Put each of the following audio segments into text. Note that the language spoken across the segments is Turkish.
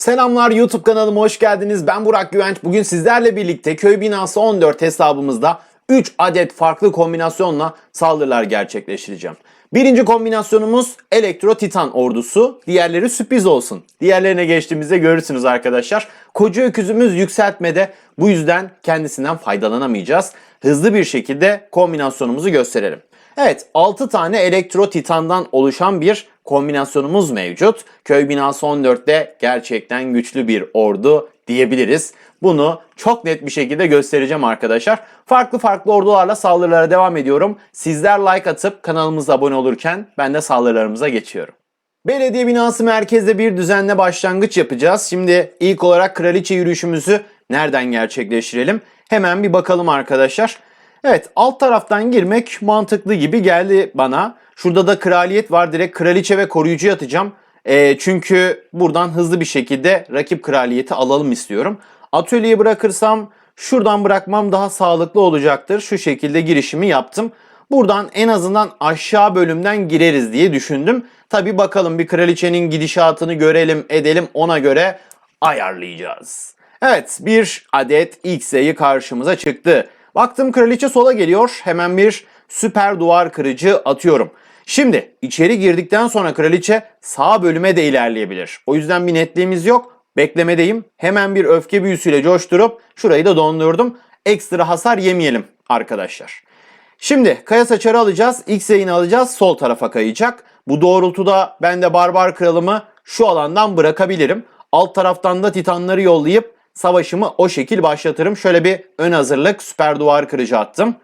Selamlar YouTube kanalıma hoş geldiniz. Ben Burak Güvenç. Bugün sizlerle birlikte köy binası 14 hesabımızda 3 adet farklı kombinasyonla saldırılar gerçekleştireceğim. Birinci kombinasyonumuz Elektro Titan ordusu. Diğerleri sürpriz olsun. Diğerlerine geçtiğimizde görürsünüz arkadaşlar. Koca öküzümüz yükseltmede. Bu yüzden kendisinden faydalanamayacağız. Hızlı bir şekilde kombinasyonumuzu gösterelim. Evet 6 tane elektro titandan oluşan bir kombinasyonumuz mevcut. Köy binası 14'te gerçekten güçlü bir ordu diyebiliriz. Bunu çok net bir şekilde göstereceğim arkadaşlar. Farklı farklı ordularla saldırılara devam ediyorum. Sizler like atıp kanalımıza abone olurken ben de saldırılarımıza geçiyorum. Belediye binası merkezde bir düzenle başlangıç yapacağız. Şimdi ilk olarak kraliçe yürüyüşümüzü nereden gerçekleştirelim? Hemen bir bakalım arkadaşlar. Evet alt taraftan girmek mantıklı gibi geldi bana. Şurada da kraliyet var. Direkt kraliçe ve koruyucu atacağım. Ee, çünkü buradan hızlı bir şekilde rakip kraliyeti alalım istiyorum. Atölyeyi bırakırsam şuradan bırakmam daha sağlıklı olacaktır. Şu şekilde girişimi yaptım. Buradan en azından aşağı bölümden gireriz diye düşündüm. Tabi bakalım bir kraliçenin gidişatını görelim edelim ona göre ayarlayacağız. Evet bir adet ilk sayı karşımıza çıktı. Baktım kraliçe sola geliyor. Hemen bir süper duvar kırıcı atıyorum. Şimdi içeri girdikten sonra kraliçe sağ bölüme de ilerleyebilir. O yüzden bir netliğimiz yok. Beklemedeyim. Hemen bir öfke büyüsüyle coşturup şurayı da dondurdum. Ekstra hasar yemeyelim arkadaşlar. Şimdi kaya saçarı alacağız. X yayını alacağız. Sol tarafa kayacak. Bu doğrultuda ben de barbar kralımı şu alandan bırakabilirim. Alt taraftan da titanları yollayıp savaşımı o şekil başlatırım. Şöyle bir ön hazırlık süper duvar kırıcı attım.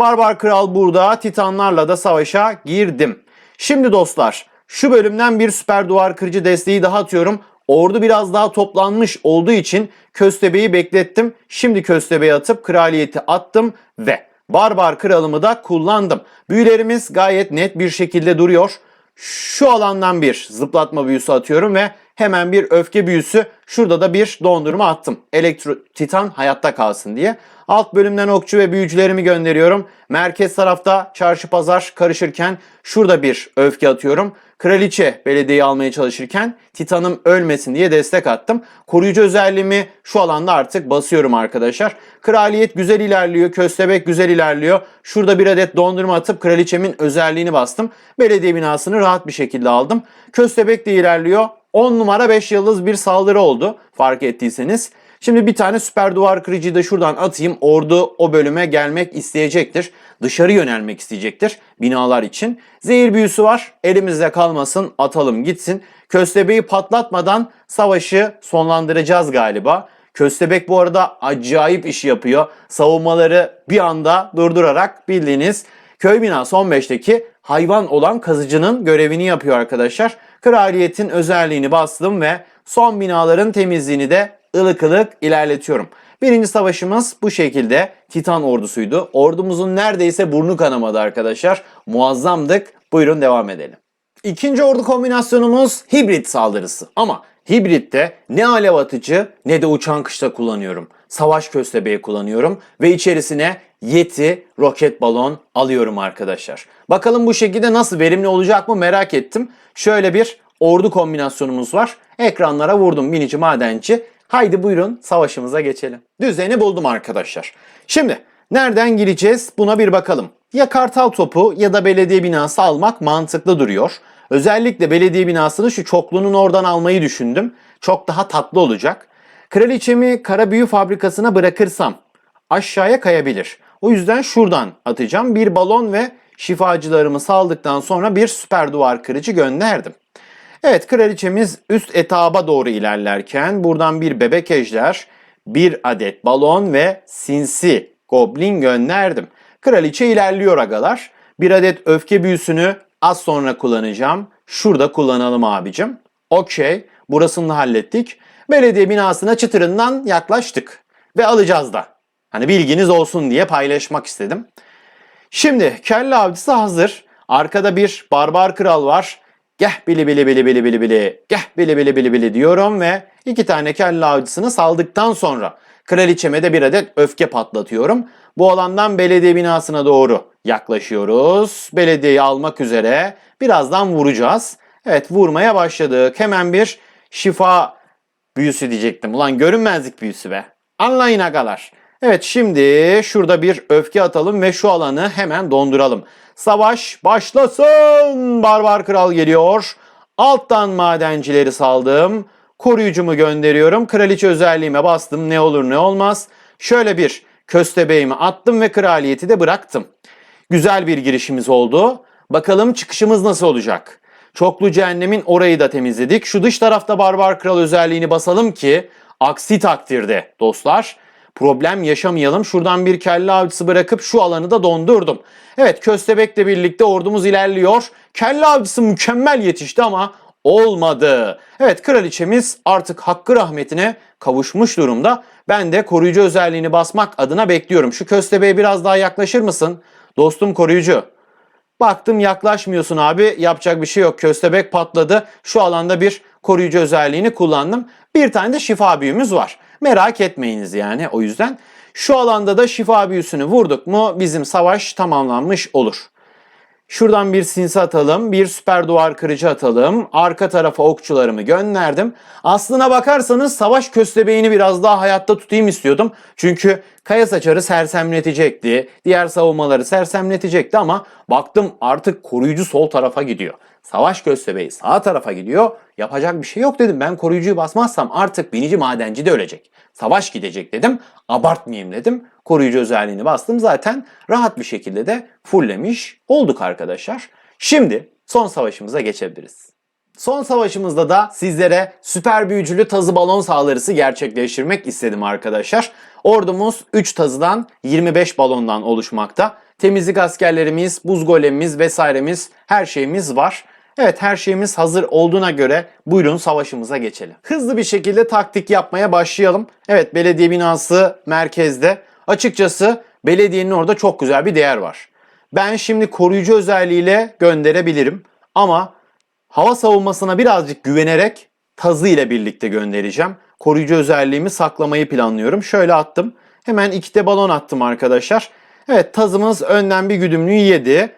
Barbar Kral burada Titanlarla da savaşa girdim. Şimdi dostlar şu bölümden bir süper duvar kırıcı desteği daha atıyorum. Ordu biraz daha toplanmış olduğu için köstebeği beklettim. Şimdi köstebeği atıp kraliyeti attım ve Barbar Kralımı da kullandım. Büyülerimiz gayet net bir şekilde duruyor. Şu alandan bir zıplatma büyüsü atıyorum ve hemen bir öfke büyüsü. Şurada da bir dondurma attım. Elektro Titan hayatta kalsın diye. Alt bölümden okçu ve büyücülerimi gönderiyorum. Merkez tarafta çarşı pazar karışırken şurada bir öfke atıyorum. Kraliçe belediyeyi almaya çalışırken Titan'ım ölmesin diye destek attım. Koruyucu özelliğimi şu alanda artık basıyorum arkadaşlar. Kraliyet güzel ilerliyor. Köstebek güzel ilerliyor. Şurada bir adet dondurma atıp kraliçemin özelliğini bastım. Belediye binasını rahat bir şekilde aldım. Köstebek de ilerliyor. 10 numara 5 yıldız bir saldırı oldu fark ettiyseniz. Şimdi bir tane süper duvar kırıcıyı da şuradan atayım. Ordu o bölüme gelmek isteyecektir. Dışarı yönelmek isteyecektir binalar için. Zehir büyüsü var. Elimizde kalmasın. Atalım gitsin. Köstebeği patlatmadan savaşı sonlandıracağız galiba. Köstebek bu arada acayip iş yapıyor. Savunmaları bir anda durdurarak bildiğiniz köy binası 15'teki hayvan olan kazıcının görevini yapıyor arkadaşlar. Kraliyetin özelliğini bastım ve son binaların temizliğini de ılık ılık ilerletiyorum. Birinci savaşımız bu şekilde Titan ordusuydu. Ordumuzun neredeyse burnu kanamadı arkadaşlar. Muazzamdık. Buyurun devam edelim. İkinci ordu kombinasyonumuz hibrit saldırısı. Ama hibritte ne alev atıcı ne de uçan kışla kullanıyorum. Savaş köstebeği kullanıyorum ve içerisine Yeti roket balon alıyorum arkadaşlar. Bakalım bu şekilde nasıl verimli olacak mı merak ettim. Şöyle bir ordu kombinasyonumuz var. Ekranlara vurdum minici madenci. Haydi buyurun savaşımıza geçelim. Düzeni buldum arkadaşlar. Şimdi nereden gireceğiz buna bir bakalım. Ya kartal topu ya da belediye binası almak mantıklı duruyor. Özellikle belediye binasını şu çokluğunun oradan almayı düşündüm. Çok daha tatlı olacak. Kraliçemi kara büyü fabrikasına bırakırsam aşağıya kayabilir. O yüzden şuradan atacağım. Bir balon ve şifacılarımı saldıktan sonra bir süper duvar kırıcı gönderdim. Evet kraliçemiz üst etaba doğru ilerlerken buradan bir bebek ejder, bir adet balon ve sinsi goblin gönderdim. Kraliçe ilerliyor agalar. Bir adet öfke büyüsünü az sonra kullanacağım. Şurada kullanalım abicim. Okey. Burasını hallettik. Belediye binasına çıtırından yaklaştık. Ve alacağız da. Hani bilginiz olsun diye paylaşmak istedim. Şimdi kelle avcısı hazır. Arkada bir barbar kral var. Geh bili bili bili bili bili bili. Geh bili bili bili bili diyorum ve iki tane kelle avcısını saldıktan sonra kraliçeme de bir adet öfke patlatıyorum. Bu alandan belediye binasına doğru yaklaşıyoruz. Belediyeyi almak üzere. Birazdan vuracağız. Evet vurmaya başladık. Hemen bir şifa büyüsü diyecektim. Ulan görünmezlik büyüsü be. Anlayın agalar. Evet şimdi şurada bir öfke atalım ve şu alanı hemen donduralım. Savaş başlasın. Barbar kral geliyor. Alttan madencileri saldım. Koruyucumu gönderiyorum. Kraliçe özelliğime bastım. Ne olur ne olmaz. Şöyle bir köstebeğimi attım ve kraliyeti de bıraktım. Güzel bir girişimiz oldu. Bakalım çıkışımız nasıl olacak? Çoklu cehennemin orayı da temizledik. Şu dış tarafta barbar kral özelliğini basalım ki aksi takdirde dostlar problem yaşamayalım. Şuradan bir kelle avcısı bırakıp şu alanı da dondurdum. Evet köstebekle birlikte ordumuz ilerliyor. Kelle avcısı mükemmel yetişti ama olmadı. Evet kraliçemiz artık hakkı rahmetine kavuşmuş durumda. Ben de koruyucu özelliğini basmak adına bekliyorum. Şu köstebeğe biraz daha yaklaşır mısın? Dostum koruyucu. Baktım yaklaşmıyorsun abi. Yapacak bir şey yok. Köstebek patladı. Şu alanda bir koruyucu özelliğini kullandım. Bir tane de şifa büyümüz var. Merak etmeyiniz yani o yüzden. Şu alanda da şifa büyüsünü vurduk mu bizim savaş tamamlanmış olur. Şuradan bir sinsi atalım, bir süper duvar kırıcı atalım. Arka tarafa okçularımı gönderdim. Aslına bakarsanız savaş köstebeğini biraz daha hayatta tutayım istiyordum. Çünkü kaya saçarı sersemletecekti. Diğer savunmaları sersemletecekti ama baktım artık koruyucu sol tarafa gidiyor. Savaş köstebeği sağ tarafa gidiyor. Yapacak bir şey yok dedim. Ben koruyucuyu basmazsam artık binici madenci de ölecek. Savaş gidecek dedim. Abartmayayım dedim. Koruyucu özelliğini bastım. Zaten rahat bir şekilde de fulllemiş olduk arkadaşlar. Şimdi son savaşımıza geçebiliriz. Son savaşımızda da sizlere süper büyücülü tazı balon saldırısı gerçekleştirmek istedim arkadaşlar. Ordumuz 3 tazıdan 25 balondan oluşmakta. Temizlik askerlerimiz, buz golemimiz vesairemiz her şeyimiz var. Evet her şeyimiz hazır olduğuna göre buyurun savaşımıza geçelim. Hızlı bir şekilde taktik yapmaya başlayalım. Evet belediye binası merkezde. Açıkçası belediyenin orada çok güzel bir değer var. Ben şimdi koruyucu özelliğiyle gönderebilirim. Ama hava savunmasına birazcık güvenerek tazı ile birlikte göndereceğim. Koruyucu özelliğimi saklamayı planlıyorum. Şöyle attım. Hemen iki de balon attım arkadaşlar. Evet tazımız önden bir güdümlüğü yedi.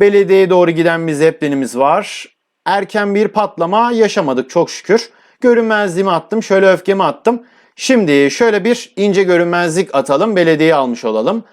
Belediyeye doğru giden bir zeplinimiz var. Erken bir patlama yaşamadık çok şükür. Görünmezliğimi attım. Şöyle öfkemi attım. Şimdi şöyle bir ince görünmezlik atalım. Belediyeyi almış olalım.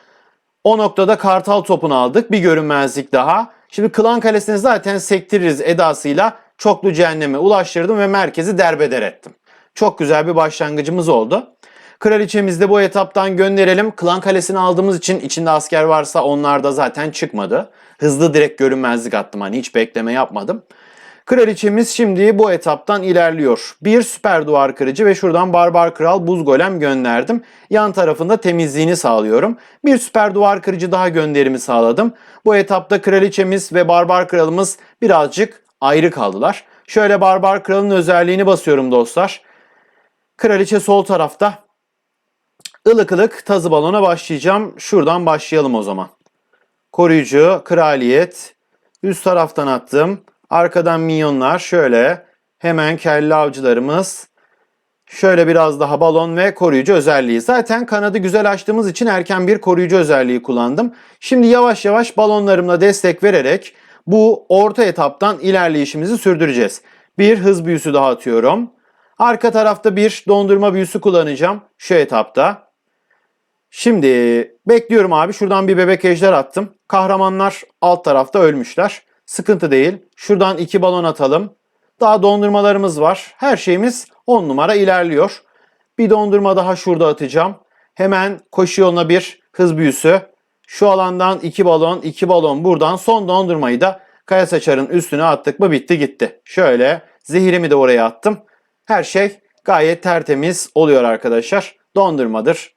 O noktada kartal topunu aldık. Bir görünmezlik daha. Şimdi Klan Kalesi'ni zaten sektiririz edasıyla çoklu cehenneme ulaştırdım ve merkezi derbeder ettim. Çok güzel bir başlangıcımız oldu. Kraliçemizi de bu etaptan gönderelim. Klan Kalesi'ni aldığımız için içinde asker varsa onlar da zaten çıkmadı. Hızlı direkt görünmezlik attım hani hiç bekleme yapmadım. Kraliçemiz şimdi bu etaptan ilerliyor. Bir süper duvar kırıcı ve şuradan barbar kral buz golem gönderdim. Yan tarafında temizliğini sağlıyorum. Bir süper duvar kırıcı daha gönderimi sağladım. Bu etapta kraliçemiz ve barbar kralımız birazcık ayrı kaldılar. Şöyle barbar kralın özelliğini basıyorum dostlar. Kraliçe sol tarafta. Ilık ılık tazı balona başlayacağım. Şuradan başlayalım o zaman. Koruyucu, kraliyet. Üst taraftan attım. Arkadan minyonlar şöyle. Hemen kelle avcılarımız. Şöyle biraz daha balon ve koruyucu özelliği. Zaten kanadı güzel açtığımız için erken bir koruyucu özelliği kullandım. Şimdi yavaş yavaş balonlarımla destek vererek bu orta etaptan ilerleyişimizi sürdüreceğiz. Bir hız büyüsü daha atıyorum. Arka tarafta bir dondurma büyüsü kullanacağım şu etapta. Şimdi bekliyorum abi. Şuradan bir bebek ejder attım. Kahramanlar alt tarafta ölmüşler. Sıkıntı değil. Şuradan iki balon atalım. Daha dondurmalarımız var. Her şeyimiz 10 numara ilerliyor. Bir dondurma daha şurada atacağım. Hemen koşu yoluna bir hız büyüsü. Şu alandan iki balon, iki balon buradan. Son dondurmayı da kaya saçarın üstüne attık mı bitti gitti. Şöyle zehirimi de oraya attım. Her şey gayet tertemiz oluyor arkadaşlar. Dondurmadır,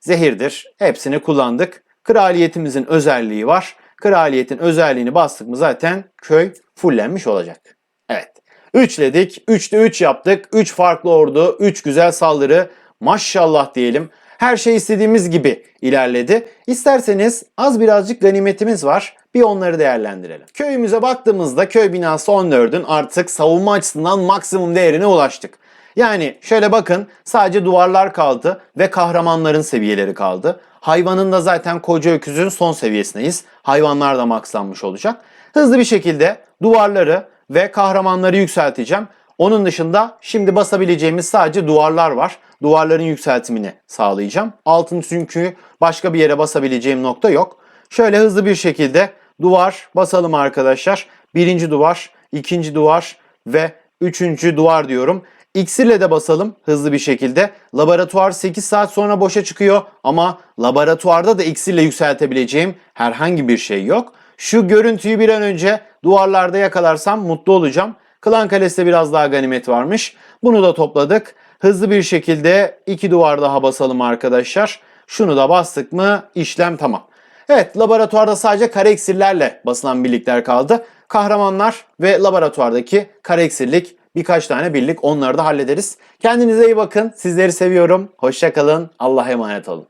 zehirdir. Hepsini kullandık. Kraliyetimizin özelliği var. Kraliyetin özelliğini bastık mı zaten köy fullenmiş olacak. Evet. Üçledik. Üçte üç yaptık. Üç farklı ordu. Üç güzel saldırı. Maşallah diyelim. Her şey istediğimiz gibi ilerledi. İsterseniz az birazcık ganimetimiz var. Bir onları değerlendirelim. Köyümüze baktığımızda köy binası 14'ün artık savunma açısından maksimum değerine ulaştık. Yani şöyle bakın sadece duvarlar kaldı ve kahramanların seviyeleri kaldı. Hayvanın da zaten koca öküzün son seviyesindeyiz. Hayvanlar da makslanmış olacak. Hızlı bir şekilde duvarları ve kahramanları yükselteceğim. Onun dışında şimdi basabileceğimiz sadece duvarlar var. Duvarların yükseltimini sağlayacağım. Altın çünkü başka bir yere basabileceğim nokta yok. Şöyle hızlı bir şekilde duvar basalım arkadaşlar. Birinci duvar, ikinci duvar ve üçüncü duvar diyorum. İksirle de basalım hızlı bir şekilde. Laboratuvar 8 saat sonra boşa çıkıyor ama laboratuvarda da iksirle yükseltebileceğim herhangi bir şey yok. Şu görüntüyü bir an önce duvarlarda yakalarsam mutlu olacağım. Klan Kalesi'de biraz daha ganimet varmış. Bunu da topladık. Hızlı bir şekilde iki duvar daha basalım arkadaşlar. Şunu da bastık mı işlem tamam. Evet laboratuvarda sadece kare iksirlerle basılan birlikler kaldı. Kahramanlar ve laboratuvardaki kare iksirlik birkaç tane birlik onları da hallederiz. Kendinize iyi bakın. Sizleri seviyorum. Hoşçakalın. Allah'a emanet olun.